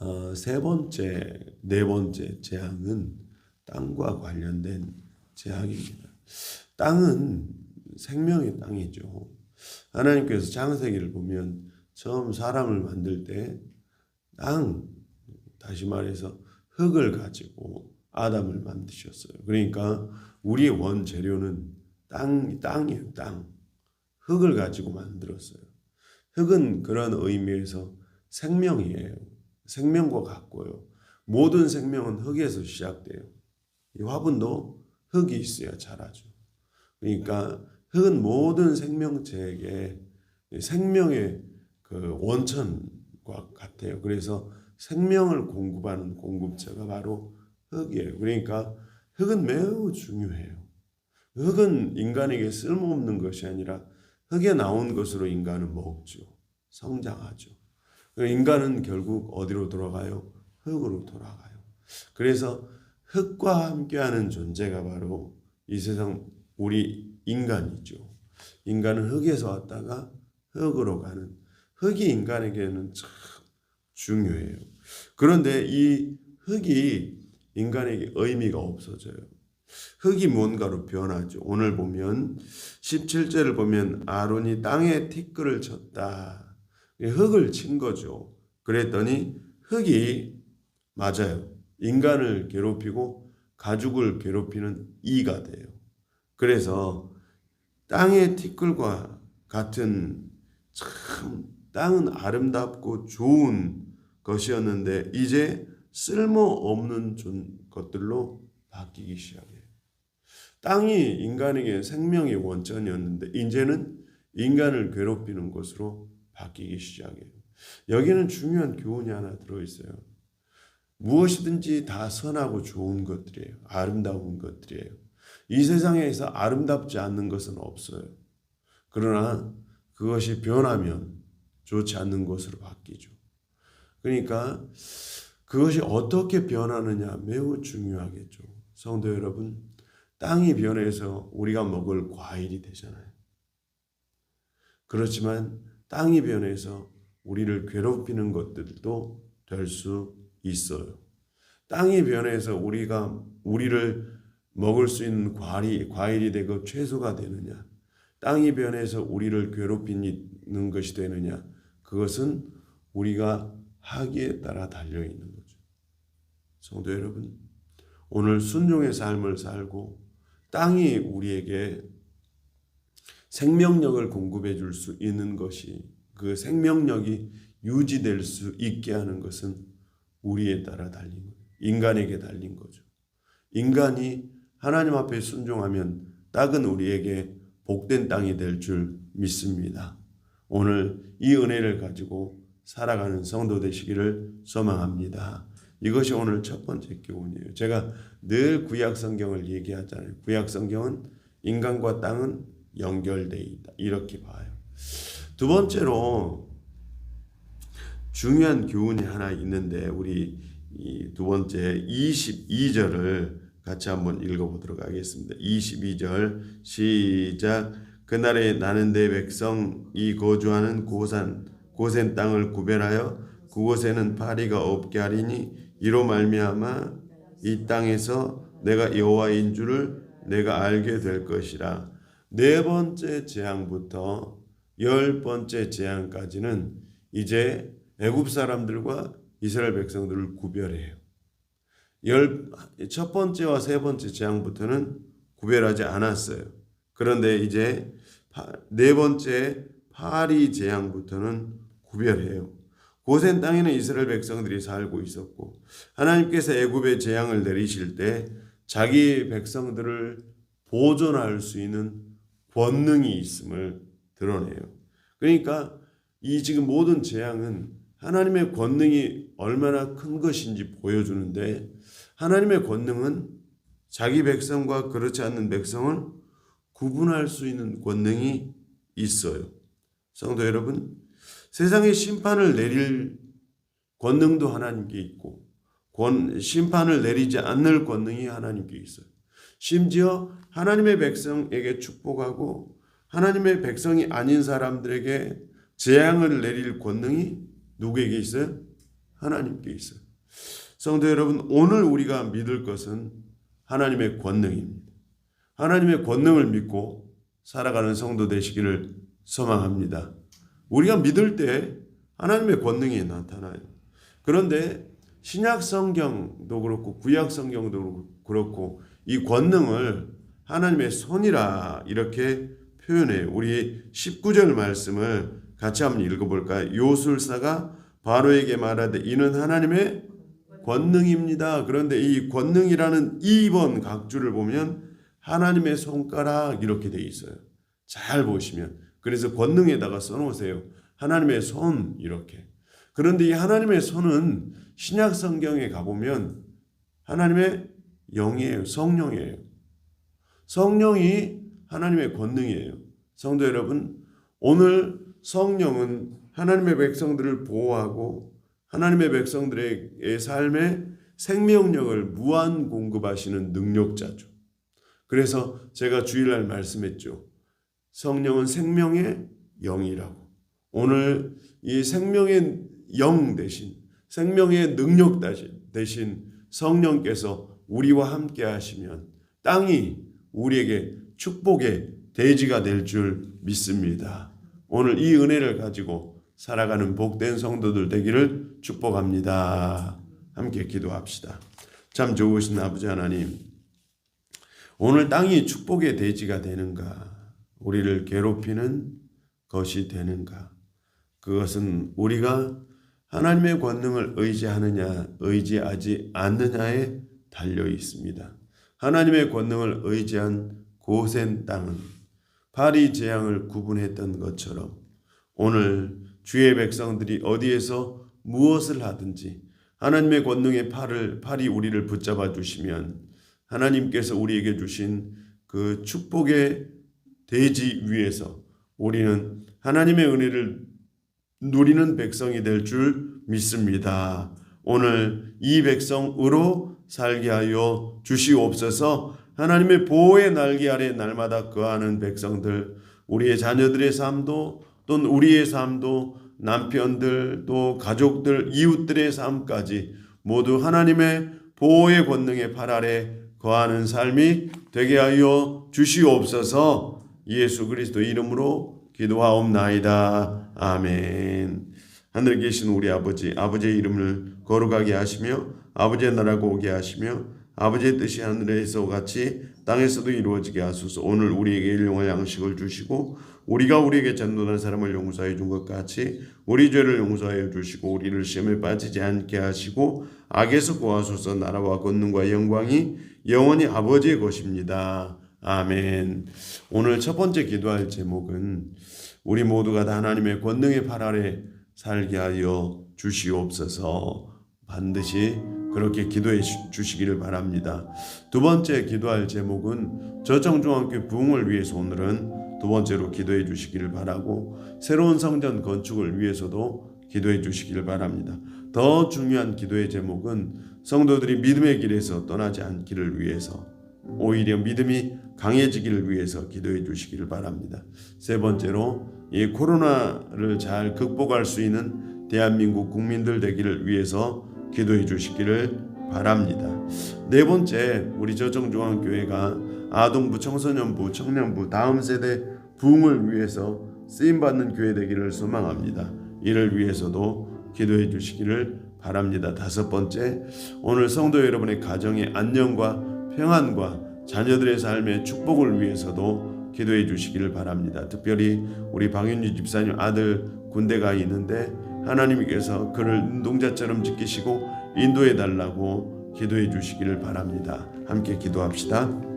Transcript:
어, 세 번째, 네 번째 재앙은 땅과 관련된 재앙입니다. 땅은 생명의 땅이죠. 하나님께서 창세기를 보면 처음 사람을 만들 때 땅, 다시 말해서 흙을 가지고 아담을 만드셨어요. 그러니까 우리의 원재료는 땅, 땅이에요, 땅. 흙을 가지고 만들었어요. 흙은 그런 의미에서 생명이에요. 생명과 같고요. 모든 생명은 흙에서 시작돼요. 이 화분도 흙이 있어야 자라죠. 그러니까 흙은 모든 생명체에게 생명의 그 원천과 같아요. 그래서 생명을 공급하는 공급체가 바로 흙이에요. 그러니까 흙은 매우 중요해요. 흙은 인간에게 쓸모없는 것이 아니라 흙에 나온 것으로 인간은 먹죠. 성장하죠. 인간은 결국 어디로 돌아가요? 흙으로 돌아가요. 그래서 흙과 함께하는 존재가 바로 이 세상 우리 인간이죠. 인간은 흙에서 왔다가 흙으로 가는 흙이 인간에게는 참 중요해요. 그런데 이 흙이 인간에게 의미가 없어져요. 흙이 뭔가로 변하죠. 오늘 보면 17절을 보면 아론이 땅에 티끌을 쳤다. 흙을 친 거죠. 그랬더니 흙이 맞아요. 인간을 괴롭히고 가죽을 괴롭히는 이가 돼요. 그래서 땅의 티끌과 같은 참 땅은 아름답고 좋은 것이었는데 이제 쓸모없는 것들로 바뀌기 시작해요. 땅이 인간에게 생명의 원천이었는데 이제는 인간을 괴롭히는 것으로 바뀌기 시작해요. 여기는 중요한 교훈이 하나 들어있어요. 무엇이든지 다 선하고 좋은 것들이에요. 아름다운 것들이에요. 이 세상에서 아름답지 않는 것은 없어요. 그러나 그것이 변하면 좋지 않는 것으로 바뀌죠. 그러니까 그것이 어떻게 변하느냐 매우 중요하겠죠. 성도 여러분, 땅이 변해서 우리가 먹을 과일이 되잖아요. 그렇지만 땅이 변해서 우리를 괴롭히는 것들도 될 수 있어요. 땅이 변해서 우리가 우리를 먹을 수 있는 과일이 과일이 되고 채소가 되느냐? 땅이 변해서 우리를 괴롭히는 것이 되느냐? 그것은 우리가 하기에 따라 달려 있는 거죠. 성도 여러분, 오늘 순종의 삶을 살고 땅이 우리에게 생명력을 공급해 줄 수 있는 것이 그 생명력이 유지될 수 있게 하는 것은 우리에 따라 달린 거예요. 인간에게 달린 거죠. 인간이 하나님 앞에 순종하면 땅은 우리에게 복된 땅이 될 줄 믿습니다. 오늘 이 은혜를 가지고 살아가는 성도 되시기를 소망합니다. 이것이 오늘 첫 번째 교훈이에요. 제가 늘 구약 성경을 얘기하잖아요. 구약 성경은 인간과 땅은 연결돼 있다. 이렇게 봐요. 두 번째로 중요한 교훈이 하나 있는데 우리 두 번째 22절을 같이 한번 읽어보도록 하겠습니다. 22절 시작 그날에 나는 내 백성이 거주하는 고산 고센 땅을 구별하여 그곳에는 파리가 없게 하리니 이로 말미암아 이 땅에서 내가 여호와인 줄을 내가 알게 될 것이라. 네 번째 재앙부터 열 번째 재앙까지는 이제 애굽 사람들과 이스라엘 백성들을 구별해요. 열, 첫 번째와 세 번째 재앙부터는 구별하지 않았어요. 그런데 이제 네 번째 파리 재앙부터는 구별해요. 고센 땅에는 이스라엘 백성들이 살고 있었고 하나님께서 애굽의 재앙을 내리실 때 자기 백성들을 보존할 수 있는 권능이 있음을 드러내요. 그러니까 이 지금 모든 재앙은 하나님의 권능이 얼마나 큰 것인지 보여주는데 하나님의 권능은 자기 백성과 그렇지 않는 백성을 구분할 수 있는 권능이 있어요. 성도 여러분, 세상에 심판을 내릴 권능도 하나님께 있고 권, 심판을 내리지 않을 권능이 하나님께 있어요. 심지어 하나님의 백성에게 축복하고 하나님의 백성이 아닌 사람들에게 재앙을 내릴 권능이 누구에게 있어요? 하나님께 있어요. 성도 여러분, 오늘 우리가 믿을 것은 하나님의 권능입니다. 하나님의 권능을 믿고 살아가는 성도 되시기를 소망합니다. 우리가 믿을 때 하나님의 권능이 나타나요. 그런데 신약 성경도 그렇고 구약 성경도 그렇고 이 권능을 하나님의 손이라 이렇게 표현해요. 우리 19절 말씀을 같이 한번 읽어볼까요? 요술사가 바로에게 말하되 이는 하나님의 권능입니다. 그런데 이 권능이라는 2번 각주를 보면 하나님의 손가락 이렇게 돼 있어요. 잘 보시면 그래서 권능에다가 써놓으세요. 하나님의 손 이렇게. 그런데 이 하나님의 손은 신약 성경에 가보면 하나님의 영이에요. 성령이에요. 성령이 하나님의 권능이에요. 성도 여러분, 오늘 성령은 하나님의 백성들을 보호하고 하나님의 백성들의 삶에 생명력을 무한 공급하시는 능력자죠. 그래서 제가 주일날 말씀했죠. 성령은 생명의 영이라고. 오늘 이 생명의 영 대신 생명의 능력 대신 성령께서 우리와 함께 하시면 땅이 우리에게 축복의 대지가 될 줄 믿습니다. 오늘 이 은혜를 가지고 살아가는 복된 성도들 되기를 축복합니다. 함께 기도합시다. 참 좋으신 아버지 하나님, 오늘 땅이 축복의 대지가 되는가? 우리를 괴롭히는 것이 되는가? 그것은 우리가 하나님의 권능을 의지하느냐, 의지하지 않느냐에 달려 있습니다. 하나님의 권능을 의지한 고센 땅은 파리 재앙을 구분했던 것처럼 오늘 주의 백성들이 어디에서 무엇을 하든지 하나님의 권능의 팔을 팔이 우리를 붙잡아 주시면 하나님께서 우리에게 주신 그 축복의 대지 위에서 우리는 하나님의 은혜를 누리는 백성이 될 줄 믿습니다. 오늘 이 백성으로 살게 하여 주시옵소서 하나님의 보호의 날개 아래 날마다 거하는 백성들, 우리의 자녀들의 삶도 또는 우리의 삶도 남편들 또 가족들 이웃들의 삶까지 모두 하나님의 보호의 권능의 팔 아래 거하는 삶이 되게 하여 주시옵소서 예수 그리스도 이름으로 기도하옵나이다. 아멘. 하늘에 계신 우리 아버지, 아버지의 이름을 거룩하게 하시며 아버지의 나라가 오게 하시며 아버지의 뜻이 하늘에서 같이 땅에서도 이루어지게 하소서. 오늘 우리에게 일용할 양식을 주시고 우리가 우리에게 전도한 사람을 용서해 준 것 같이 우리 죄를 용서하여 주시고 우리를 시험에 빠지지 않게 하시고 악에서 구하소서. 나라와 권능과 영광이 영원히 아버지의 것입니다. 아멘. 오늘 첫 번째 기도할 제목은 우리 모두가 다 하나님의 권능의 팔 아래 살게 하여 주시옵소서. 반드시 그렇게 기도해 주시기를 바랍니다. 두 번째 기도할 제목은 저청중학교 부흥을 위해서 오늘은 두 번째로 기도해 주시기를 바라고 새로운 성전 건축을 위해서도 기도해 주시기를 바랍니다. 더 중요한 기도의 제목은 성도들이 믿음의 길에서 떠나지 않기를 위해서 오히려 믿음이 강해지기를 위해서 기도해 주시기를 바랍니다. 세 번째로 이 코로나를 잘 극복할 수 있는 대한민국 국민들 되기를 위해서 기도해 주시기를 바랍니다. 네 번째, 우리 저정중앙교회가 아동부, 청소년부, 청년부, 다음 세대 부흥을 위해서 쓰임 받는 교회 되기를 소망합니다. 이를 위해서도 기도해 주시기를 바랍니다. 다섯 번째, 오늘 성도 여러분의 가정의 안녕과 평안과 자녀들의 삶의 축복을 위해서도 기도해 주시기를 바랍니다. 특별히 우리 방윤주 집사님 아들 군대가 있는데 하나님께서 그를 눈동자처럼 지키시고 인도해 달라고 기도해 주시기를 바랍니다. 함께 기도합시다.